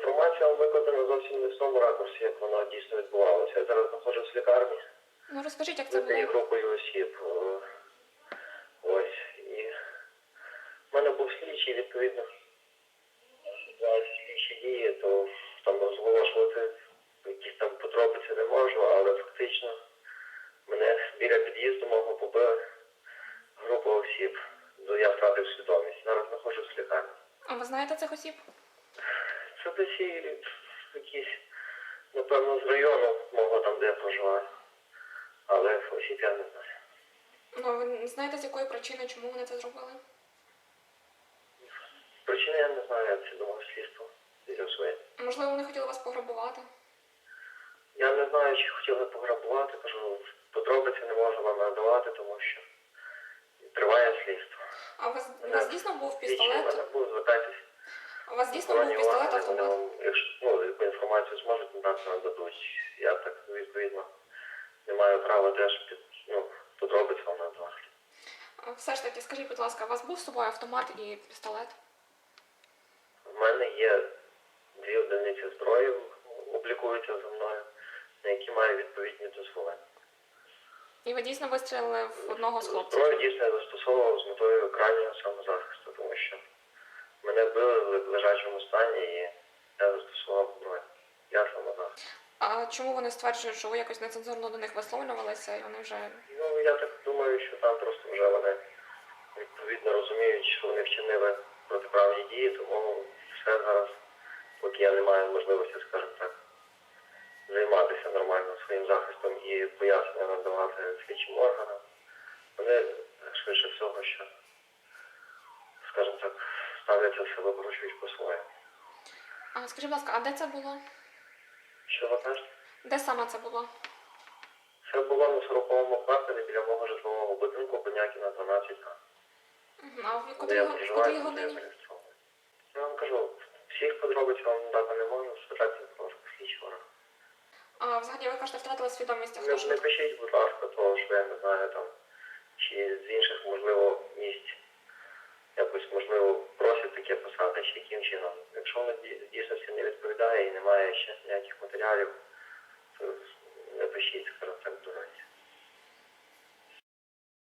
інформація викладена зовсім не в тому ракурсі, як вона дійсно відбувалася. Я зараз знаходжусь в лікарні Ну розкажіть, як це було? групою осіб. Е, Ось. І в мене був слідчий, відповідно. За слідчі дії, то там розголошувати якісь там подробиці не можу, але фактично мене біля під'їзду мого побили група осіб. Ну, Я втратив свідомість. Зараз знаходжусь в лікарні. А ви знаєте цих осіб? Це десь і якісь, напевно, з району мого там, де я проживаю. Але осіб я не знаю. Ну ви знаєте з якої причини, чому вони це зробили? Причини я не знаю, як це думав слідство з'ясує. Можливо, вони хотіли вас пограбувати? Я не знаю, чи хотіли пограбувати, кажу, подробиці не можу вам надавати, тому що триває слідство. А у вас, у вас дійсно був пістолет? був, звертайтесь. У вас дійсно був пістолет автомат? якщо ну, яку інформацію зможуть надати, нададуть. Я так відповідно не маю права теж під ну, подробиць вам надавати. Все ж таки, скажіть, будь ласка, у вас був з собою автомат і пістолет? У мене є дві одиниці зброї, облікуються за мною, на які маю відповідні дозволи. І ви дійсно вистрілили в одного з хлопців? Зброю дійсно я застосовував з метою крайнього самозахисту, тому що мене били в лежачому стані і я застосував зброю. Я самозахист. А чому вони стверджують, що ви якось нецензурно до них висловлювалися, і вони вже Ну я так думаю, що там просто вже вони відповідно розуміють, що вони вчинили протиправні дії, тому все зараз, поки я не маю можливості, скажімо так, займатися нормально своїм захистом і пояснення надавати слідчим органам, вони швидше всього, що, скажімо так, ставляться себе порушують по-своєму. А скажіть, будь ласка, а де це було? Що ви кажете? Де саме це було? Це було на 40-му кварталі біля мого житлового будинку Бонякіна 12 а А в котрій, я го- в котрій годині? Я вам кажу, всіх подробиць вам надати не можу, спитати, будь ласка, слідчого. А взагалі ви кажете, втратили свідомість. А Не, хто ж не пишіть, будь ласка, того, що я не знаю там, чи з інших, можливо, місць якось, можливо, просять писати, яким чином. Якщо воно дійсно не відповідає і немає ще ніяких матеріалів, то не